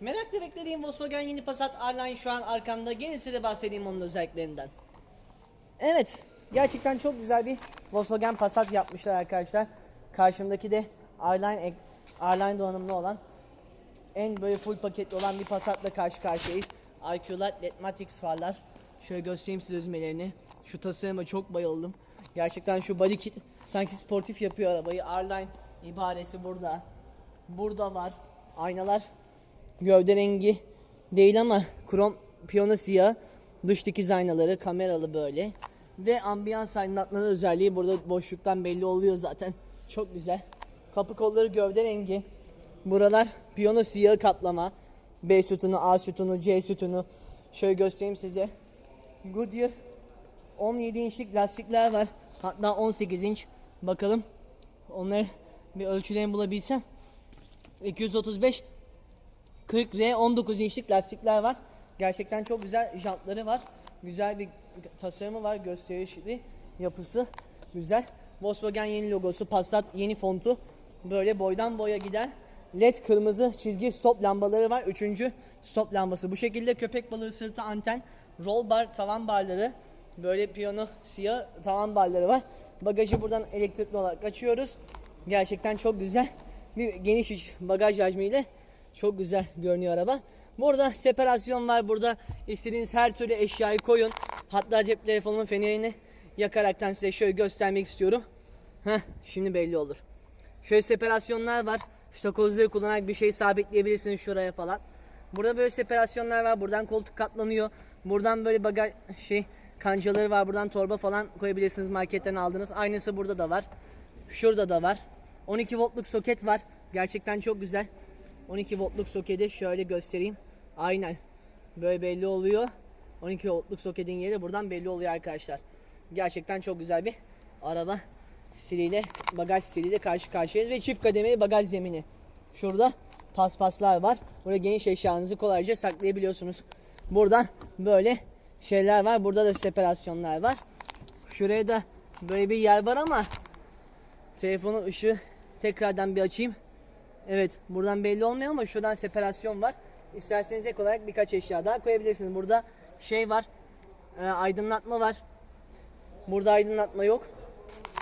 Merakla beklediğim Volkswagen yeni Passat R-Line şu an arkamda. Size de bahsedeyim onun özelliklerinden. Evet, gerçekten çok güzel bir Volkswagen Passat yapmışlar arkadaşlar. Karşımdaki de R-Line R-Line donanımlı olan en böyle full paketli olan bir Passat'la karşı karşıyayız. IQ Light LED Matrix farlar. Şöyle göstereyim size üzmelerini. Şu tasarıma çok bayıldım. Gerçekten şu body kit sanki sportif yapıyor arabayı. R-Line ibaresi burada. Burada var. Aynalar gövde rengi değil ama krom piyano siyah. Dış dikiz aynaları kameralı böyle. Ve ambiyans aydınlatmalı özelliği burada boşluktan belli oluyor zaten. Çok güzel. Kapı kolları gövde rengi. Buralar piyano siyahı kaplama. B sütunu, A sütunu, C sütunu. Şöyle göstereyim size. Goodyear 17 inçlik lastikler var. Hatta 18 inç. Bakalım. Onları bir ölçülerini bulabilsem. 235 40R 19 inçlik lastikler var. Gerçekten çok güzel jantları var. Güzel bir tasarımı var. Gösterişli yapısı güzel. Volkswagen yeni logosu, Passat yeni fontu. Böyle boydan boya giden led kırmızı çizgi stop lambaları var. Üçüncü stop lambası. Bu şekilde köpek balığı sırtı anten, roll bar tavan barları, böyle piyano siyah tavan barları var. Bagajı buradan elektrikli olarak açıyoruz. Gerçekten çok güzel bir geniş bagaj hacmiyle çok güzel görünüyor araba. Burada separasyon var. Burada istediğiniz her türlü eşyayı koyun. Hatta cep telefonumun fenerini yakaraktan size şöyle göstermek istiyorum. Heh, şimdi belli olur. Şöyle separasyonlar var. Şu takozları kullanarak bir şey sabitleyebilirsiniz şuraya falan. Burada böyle separasyonlar var. Buradan koltuk katlanıyor. Buradan böyle bagaj şey kancaları var. Buradan torba falan koyabilirsiniz marketten aldığınız. Aynısı burada da var. Şurada da var. 12 voltluk soket var. Gerçekten çok güzel. 12 voltluk soketi şöyle göstereyim. Aynen. Böyle belli oluyor. 12 voltluk soketin yeri buradan belli oluyor arkadaşlar. Gerçekten çok güzel bir araba stiliyle, bagaj stiliyle karşı karşıyayız ve çift kademeli bagaj zemini. Şurada paspaslar var. Burada geniş eşyanızı kolayca saklayabiliyorsunuz. Buradan böyle şeyler var. Burada da separasyonlar var. Şuraya da böyle bir yer var ama telefonun ışığı tekrardan bir açayım. Evet buradan belli olmuyor ama şuradan separasyon var. İsterseniz ek olarak birkaç eşya daha koyabilirsiniz. Burada şey var. e, aydınlatma var. Burada aydınlatma yok.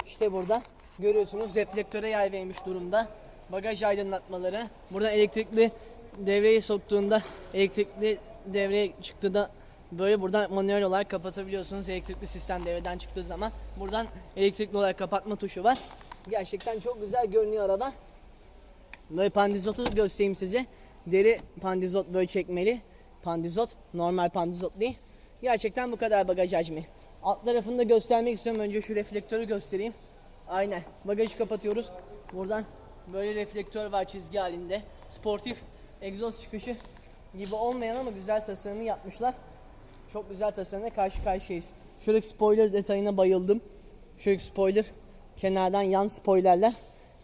İşte burada görüyorsunuz reflektöre yer verilmiş durumda. Bagaj aydınlatmaları. Buradan elektrikli devreye soktuğunda elektrikli devreye çıktığında böyle buradan manuel olarak kapatabiliyorsunuz. Elektrikli sistem devreden çıktığı zaman buradan elektrikli olarak kapatma tuşu var. Gerçekten çok güzel görünüyor araba. Böyle pandizotu göstereyim size. Deri pandizot böyle çekmeli. Pandizot normal pandizot değil. Gerçekten bu kadar bagaj hacmi. Alt tarafını da göstermek istiyorum. Önce şu reflektörü göstereyim. Aynen. Bagajı kapatıyoruz. Buradan böyle reflektör var çizgi halinde. Sportif egzoz çıkışı gibi olmayan ama güzel tasarımı yapmışlar. Çok güzel tasarımla karşı karşıyayız. Şuradaki spoiler detayına bayıldım. Şuradaki spoiler kenardan yan spoilerler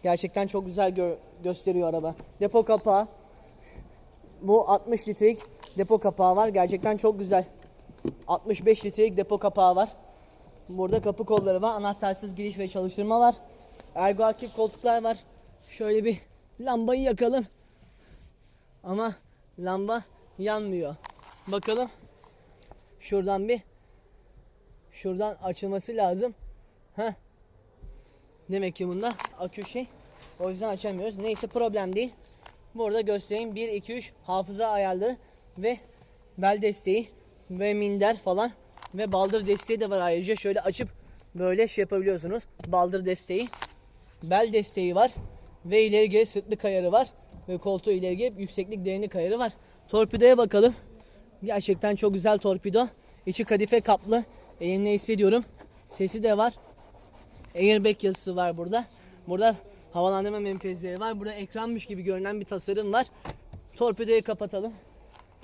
gerçekten çok güzel gö- gösteriyor araba. Depo kapağı bu 60 litrelik depo kapağı var. Gerçekten çok güzel. 65 litrelik depo kapağı var. Burada kapı kolları var. Anahtarsız giriş ve çalıştırma var. Ergo aktif koltuklar var. Şöyle bir lambayı yakalım. Ama lamba yanmıyor. Bakalım. Şuradan bir şuradan açılması lazım. Heh. Demek ki bunda akü şey. O yüzden açamıyoruz. Neyse problem değil. Burada göstereyim. 1, 2, 3 hafıza ayarları ve bel desteği ve minder falan ve baldır desteği de var ayrıca. Şöyle açıp böyle şey yapabiliyorsunuz. Baldır desteği. Bel desteği var. Ve ileri geri sırtlık ayarı var. Ve koltuğu ileri geri yükseklik derinlik ayarı var. Torpidoya bakalım. Gerçekten çok güzel torpido. İçi kadife kaplı. Elimle hissediyorum. Sesi de var. Airbag yazısı var burada. Burada havalandırma menfezleri var. Burada ekranmış gibi görünen bir tasarım var. Torpidoyu kapatalım.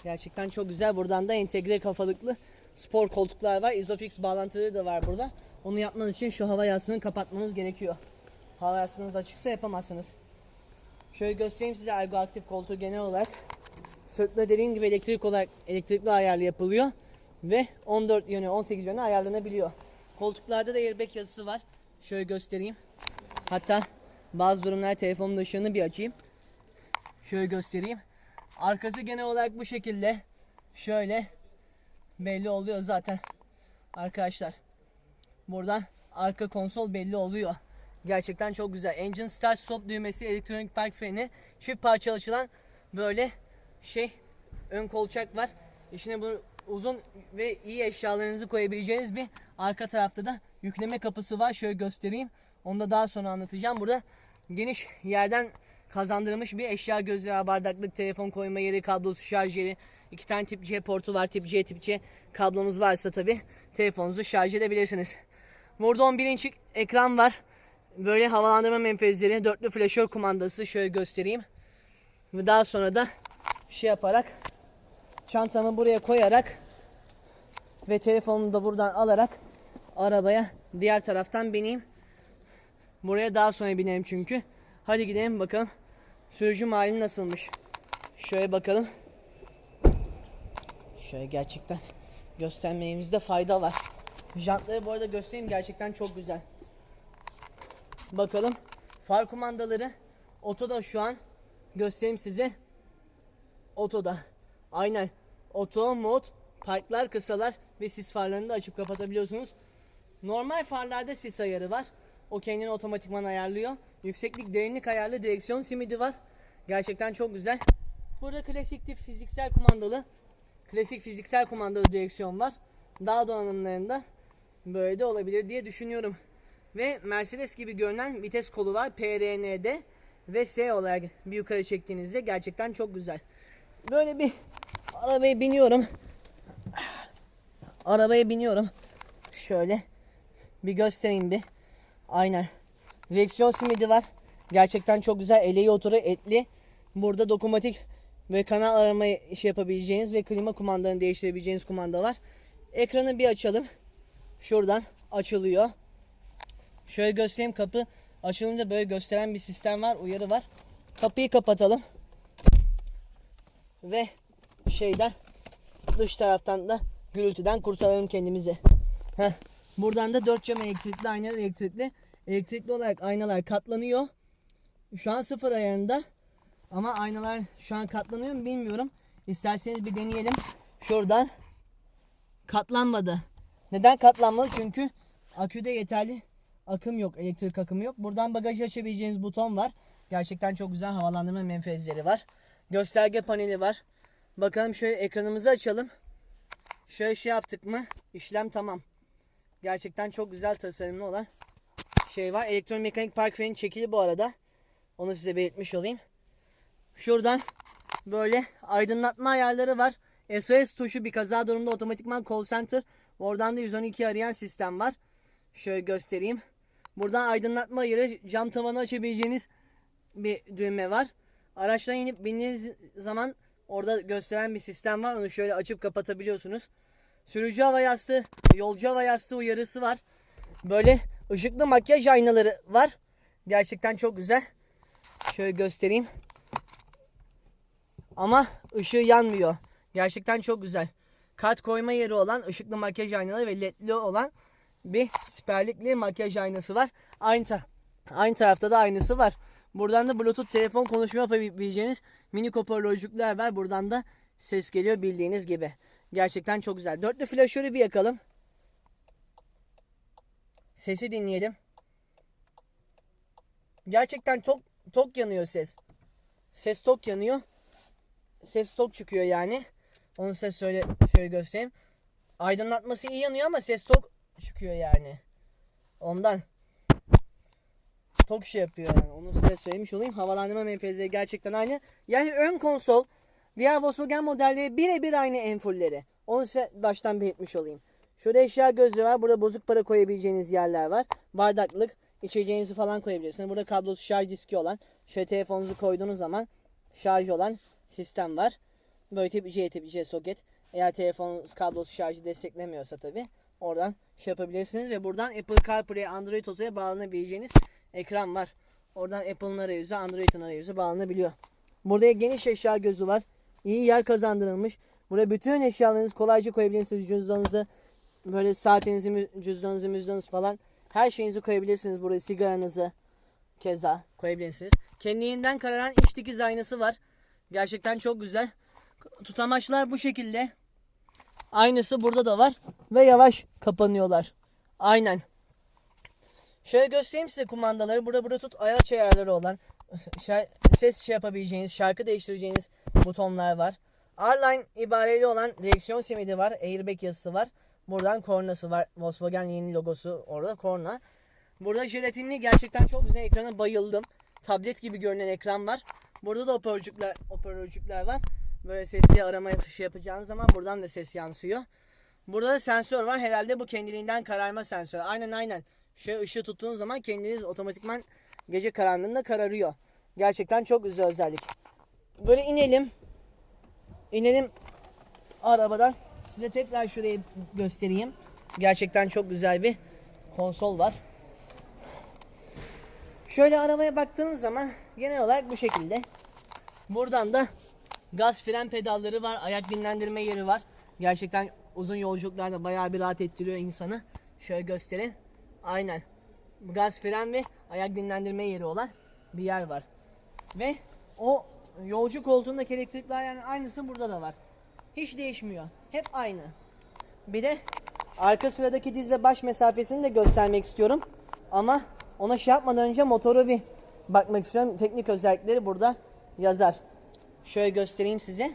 Gerçekten çok güzel. Buradan da entegre kafalıklı spor koltuklar var. Isofix bağlantıları da var burada. Onu yapmanız için şu hava yastığını kapatmanız gerekiyor. Hava yastığınız açıksa yapamazsınız. Şöyle göstereyim size ergo aktif koltuğu genel olarak. Sırtla dediğim gibi elektrik olarak elektrikli ayarlı yapılıyor. Ve 14 yönü 18 yönü ayarlanabiliyor. Koltuklarda da airbag yazısı var. Şöyle göstereyim. Hatta bazı durumlar telefonun ışığını bir açayım. Şöyle göstereyim. Arkası genel olarak bu şekilde. Şöyle belli oluyor zaten. Arkadaşlar. Buradan arka konsol belli oluyor. Gerçekten çok güzel. Engine start stop düğmesi, elektronik park freni, çift parçalı açılan böyle şey ön kolçak var. İçine bu uzun ve iyi eşyalarınızı koyabileceğiniz bir arka tarafta da yükleme kapısı var. Şöyle göstereyim. Onu da daha sonra anlatacağım. Burada geniş yerden kazandırılmış bir eşya gözlüğü, bardaklık, telefon koyma yeri, kablosuz şarj yeri. iki tane tip C portu var. Tip C, tip C kablonuz varsa tabi telefonunuzu şarj edebilirsiniz. Burada 11 inçlik ekran var. Böyle havalandırma menfezleri, dörtlü flaşör kumandası şöyle göstereyim. Ve daha sonra da şey yaparak çantamı buraya koyarak ve telefonumu da buradan alarak arabaya diğer taraftan bineyim. Buraya daha sonra binelim çünkü. Hadi gidelim bakalım sürücü hali nasılmış. Şöyle bakalım. Şöyle gerçekten göstermemizde fayda var. Jantları bu arada göstereyim gerçekten çok güzel. Bakalım far kumandaları otoda şu an göstereyim size. Otoda. Aynen. Oto mod, parklar kısalar ve sis farlarını da açıp kapatabiliyorsunuz. Normal farlarda sis ayarı var. O kendini otomatikman ayarlıyor. Yükseklik derinlik ayarlı direksiyon simidi var. Gerçekten çok güzel. Burada klasik tip fiziksel kumandalı klasik fiziksel kumandalı direksiyon var. Daha donanımlarında böyle de olabilir diye düşünüyorum. Ve Mercedes gibi görünen vites kolu var PRN'de ve S olarak bir yukarı çektiğinizde gerçekten çok güzel. Böyle bir arabaya biniyorum. Arabaya biniyorum. Şöyle bir göstereyim bir. Aynen. Direksiyon simidi var. Gerçekten çok güzel. Eleği oturu etli. Burada dokunmatik ve kanal arama şey yapabileceğiniz ve klima kumandalarını değiştirebileceğiniz kumanda var. Ekranı bir açalım. Şuradan açılıyor. Şöyle göstereyim kapı açılınca böyle gösteren bir sistem var. Uyarı var. Kapıyı kapatalım. Ve şeyden dış taraftan da gürültüden kurtaralım kendimizi. Heh. Buradan da dört cam elektrikli aynalar elektrikli. Elektrikli olarak aynalar katlanıyor. Şu an sıfır ayarında. Ama aynalar şu an katlanıyor mu bilmiyorum. İsterseniz bir deneyelim. Şuradan katlanmadı. Neden katlanmadı? Çünkü aküde yeterli akım yok. Elektrik akımı yok. Buradan bagajı açabileceğiniz buton var. Gerçekten çok güzel havalandırma menfezleri var. Gösterge paneli var. Bakalım şöyle ekranımızı açalım. Şöyle şey yaptık mı? İşlem tamam. Gerçekten çok güzel tasarımlı olan şey var. Elektromekanik park freni çekili bu arada. Onu size belirtmiş olayım. Şuradan böyle aydınlatma ayarları var. SOS tuşu bir kaza durumunda otomatikman call center. Oradan da 112 arayan sistem var. Şöyle göstereyim. Buradan aydınlatma ayarı cam tavanı açabileceğiniz bir düğme var. Araçtan inip bindiğiniz zaman orada gösteren bir sistem var. Onu şöyle açıp kapatabiliyorsunuz. Sürücü hava yastığı, yolcu hava yastığı uyarısı var. Böyle ışıklı makyaj aynaları var. Gerçekten çok güzel. Şöyle göstereyim. Ama ışığı yanmıyor. Gerçekten çok güzel. Kart koyma yeri olan ışıklı makyaj aynaları ve ledli olan bir siperlikli makyaj aynası var. Aynı, ta- aynı tarafta da aynısı var. Buradan da bluetooth telefon konuşma yapabileceğiniz mini hoparlörcükler var. Buradan da ses geliyor bildiğiniz gibi. Gerçekten çok güzel. Dörtlü flaşörü bir yakalım. Sesi dinleyelim. Gerçekten tok tok yanıyor ses. Ses tok yanıyor. Ses tok çıkıyor yani. Onu size söyle şöyle göstereyim. Aydınlatması iyi yanıyor ama ses tok çıkıyor yani. Ondan. Tok şey yapıyor yani. Onu size söylemiş olayım. Havalandırma menfezleri gerçekten aynı. Yani ön konsol diğer Volkswagen modelleri birebir aynı enfulleri. Onu size baştan belirtmiş olayım. Şurada eşya gözlüğü var. Burada bozuk para koyabileceğiniz yerler var. Bardaklık, içeceğinizi falan koyabilirsiniz. Burada kablosuz şarj diski olan, şöyle telefonunuzu koyduğunuz zaman şarj olan sistem var. Böyle tip C tip C soket. Eğer telefonunuz kablosuz şarjı desteklemiyorsa tabi oradan şey yapabilirsiniz ve buradan Apple CarPlay, Android Auto'ya bağlanabileceğiniz ekran var. Oradan Apple'ın arayüzü, Android'in arayüzü bağlanabiliyor. Burada geniş eşya gözü var. İyi yer kazandırılmış. Buraya bütün eşyalarınızı kolayca koyabilirsiniz. Cüzdanınızı, böyle saatinizi, cüzdanınızı, müzdanınızı falan. Her şeyinizi koyabilirsiniz. Buraya sigaranızı keza koyabilirsiniz. Kendiliğinden kararan iç dikiz aynası var. Gerçekten çok güzel. Tutamaçlar bu şekilde. Aynısı burada da var. Ve yavaş kapanıyorlar. Aynen. Şöyle göstereyim size kumandaları. Burada burada tut araç ayarları olan şa- ses şey yapabileceğiniz, şarkı değiştireceğiniz butonlar var. R-Line ibareli olan direksiyon simidi var. Airbag yazısı var. Buradan kornası var. Volkswagen yeni logosu orada korna. Burada jelatinli gerçekten çok güzel ekrana bayıldım. Tablet gibi görünen ekran var. Burada da hoparlörcükler, hoparlörcükler var. Böyle sesli arama şey yapacağınız zaman buradan da ses yansıyor. Burada da sensör var. Herhalde bu kendiliğinden kararma sensörü. Aynen aynen. Şöyle ışığı tuttuğunuz zaman kendiniz otomatikman gece karanlığında kararıyor. Gerçekten çok güzel özellik. Böyle inelim. İnelim arabadan. Size tekrar şurayı göstereyim. Gerçekten çok güzel bir konsol var. Şöyle arabaya baktığınız zaman genel olarak bu şekilde. Buradan da gaz fren pedalları var. Ayak dinlendirme yeri var. Gerçekten uzun yolculuklarda bayağı bir rahat ettiriyor insanı. Şöyle göstereyim. Aynen. Gaz fren ve ayak dinlendirme yeri olan bir yer var. Ve o yolcu koltuğundaki elektrikler yani aynısı burada da var. Hiç değişmiyor. Hep aynı. Bir de arka sıradaki diz ve baş mesafesini de göstermek istiyorum. Ama ona şey yapmadan önce motoru bir bakmak istiyorum. Teknik özellikleri burada yazar. Şöyle göstereyim size.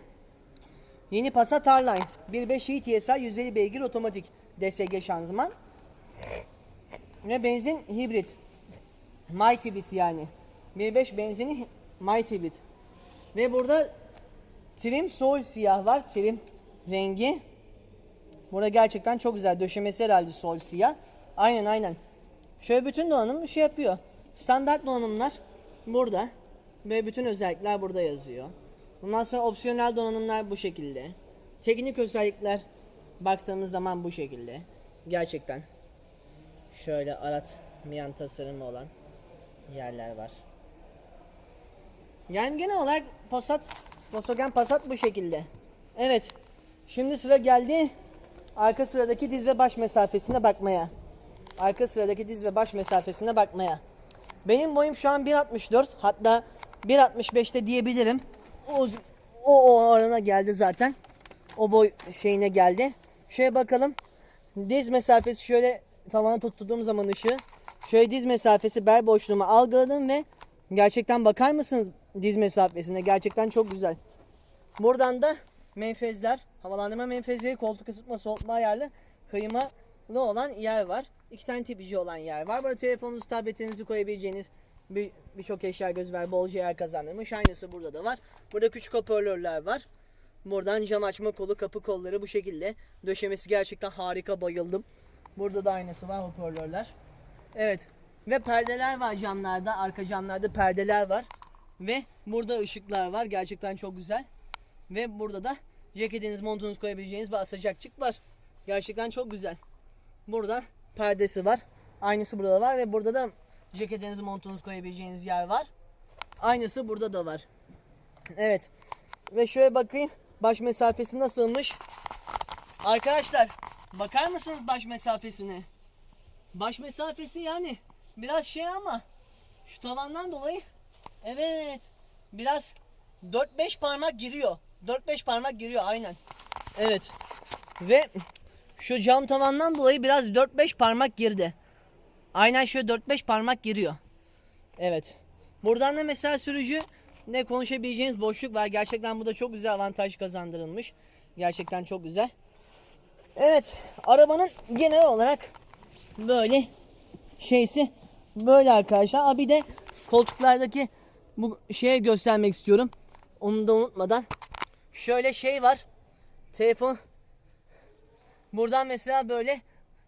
Yeni Passat R-Line 1.5 i TSI 150 beygir otomatik DSG şanzıman. Ve benzin hibrit. Mighty Bit yani. 1.5 benzini Mighty Bit. Ve burada trim sol siyah var. Trim rengi. Burada gerçekten çok güzel. Döşemesi herhalde sol siyah. Aynen aynen. Şöyle bütün donanım şey yapıyor. Standart donanımlar burada. Ve bütün özellikler burada yazıyor. Bundan sonra opsiyonel donanımlar bu şekilde. Teknik özellikler baktığımız zaman bu şekilde. Gerçekten. Şöyle aratmayan tasarımı olan yerler var. Yani genel olarak Passat, Volkswagen Passat bu şekilde. Evet. Şimdi sıra geldi arka sıradaki diz ve baş mesafesine bakmaya. Arka sıradaki diz ve baş mesafesine bakmaya. Benim boyum şu an 1.64 hatta 1.65'te diyebilirim. O, o, o arana geldi zaten. O boy şeyine geldi. Şöyle bakalım. Diz mesafesi şöyle tavana tuttuğum zaman ışığı. Şöyle diz mesafesi bel boşluğumu algıladım ve gerçekten bakar mısınız diz mesafesine? Gerçekten çok güzel. Buradan da menfezler, havalandırma menfezleri, koltuk ısıtma, soğutma ayarlı, kıymalı olan yer var. İki tane tipici olan yer var. Burada telefonunuzu, tabletinizi koyabileceğiniz bir birçok eşya göz ver, bolca yer kazandırmış. Aynısı burada da var. Burada küçük hoparlörler var. Buradan cam açma kolu, kapı kolları bu şekilde. Döşemesi gerçekten harika, bayıldım. Burada da aynısı var hoparlörler. Evet. Ve perdeler var camlarda. Arka camlarda perdeler var. Ve burada ışıklar var. Gerçekten çok güzel. Ve burada da ceketiniz, montunuz koyabileceğiniz bir asacakçık var. Gerçekten çok güzel. Burada perdesi var. Aynısı burada da var ve burada da ceketinizi, montunuz koyabileceğiniz yer var. Aynısı burada da var. Evet. Ve şöyle bakayım. Baş mesafesi nasılmış? Arkadaşlar bakar mısınız baş mesafesine? Baş mesafesi yani biraz şey ama şu tavandan dolayı evet biraz 4-5 parmak giriyor. 4-5 parmak giriyor aynen. Evet. Ve şu cam tavandan dolayı biraz 4-5 parmak girdi. Aynen şöyle 4-5 parmak giriyor. Evet. Buradan da mesela sürücü ne konuşabileceğiniz boşluk var. Gerçekten bu da çok güzel avantaj kazandırılmış. Gerçekten çok güzel. Evet, arabanın genel olarak böyle şeysi böyle arkadaşlar. Abi de koltuklardaki bu şeye göstermek istiyorum. Onu da unutmadan. Şöyle şey var. Telefon Buradan mesela böyle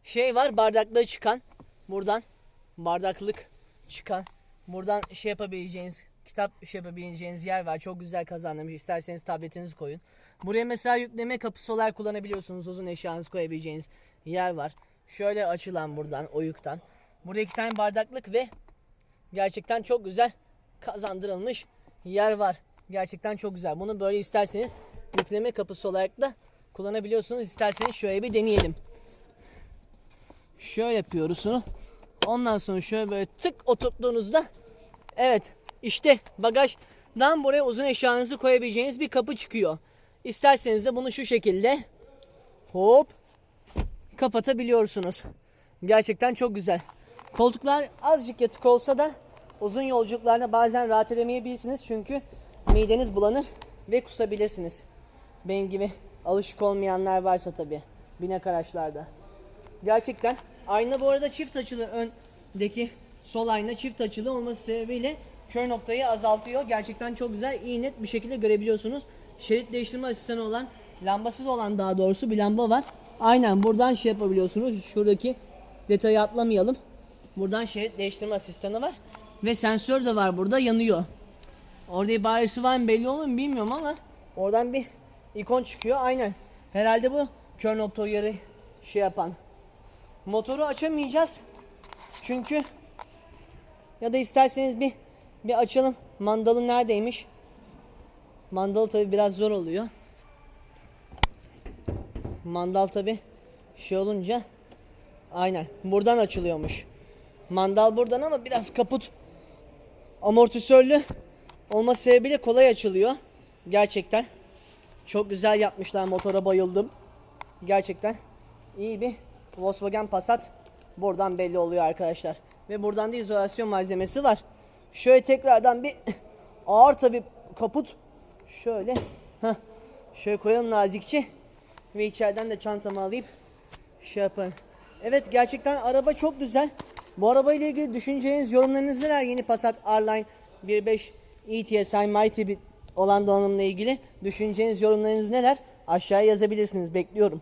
şey var bardaklığı çıkan. Buradan bardaklık çıkan. Buradan şey yapabileceğiniz kitap şey yapabileceğiniz yer var. Çok güzel kazanılmış. İsterseniz tabletinizi koyun. Buraya mesela yükleme kapısı olarak kullanabiliyorsunuz. Uzun eşyanızı koyabileceğiniz yer var. Şöyle açılan buradan oyuktan. Burada iki tane bardaklık ve gerçekten çok güzel kazandırılmış yer var. Gerçekten çok güzel. Bunu böyle isterseniz yükleme kapısı olarak da kullanabiliyorsunuz. İsterseniz şöyle bir deneyelim. Şöyle yapıyoruz bunu. Ondan sonra şöyle böyle tık oturttuğunuzda evet işte bagaj dan buraya uzun eşyanızı koyabileceğiniz bir kapı çıkıyor. İsterseniz de bunu şu şekilde hop kapatabiliyorsunuz. Gerçekten çok güzel. Koltuklar azıcık yatık olsa da uzun yolculuklarda bazen rahat edemeyebilirsiniz çünkü mideniz bulanır ve kusabilirsiniz. Benim gibi alışık olmayanlar varsa tabi binek araçlarda. Gerçekten ayna bu arada çift açılı öndeki sol ayna çift açılı olması sebebiyle kör noktayı azaltıyor. Gerçekten çok güzel iyi net bir şekilde görebiliyorsunuz. Şerit değiştirme asistanı olan lambasız olan daha doğrusu bir lamba var. Aynen buradan şey yapabiliyorsunuz. Şuradaki detayı atlamayalım. Buradan şerit değiştirme asistanı var. Ve sensör de var burada yanıyor. Orada ibaresi var mı belli olur mu bilmiyorum ama oradan bir ikon çıkıyor. Aynen. Herhalde bu kör nokta uyarı şey yapan. Motoru açamayacağız. Çünkü ya da isterseniz bir bir açalım. Mandalı neredeymiş? Mandal tabi biraz zor oluyor. Mandal tabi şey olunca aynen buradan açılıyormuş. Mandal buradan ama biraz kaput amortisörlü olması sebebiyle kolay açılıyor. Gerçekten çok güzel yapmışlar motora bayıldım. Gerçekten iyi bir Volkswagen Passat buradan belli oluyor arkadaşlar. Ve buradan da izolasyon malzemesi var. Şöyle tekrardan bir ağır tabi kaput şöyle heh, şöyle koyalım nazikçe ve içeriden de çantamı alayım şey yapalım. Evet gerçekten araba çok güzel. Bu arabayla ilgili düşüneceğiniz yorumlarınız neler? Yeni Passat R-Line 1.5 ETSI Mighty olan donanımla ilgili düşüneceğiniz yorumlarınız neler? Aşağıya yazabilirsiniz. Bekliyorum.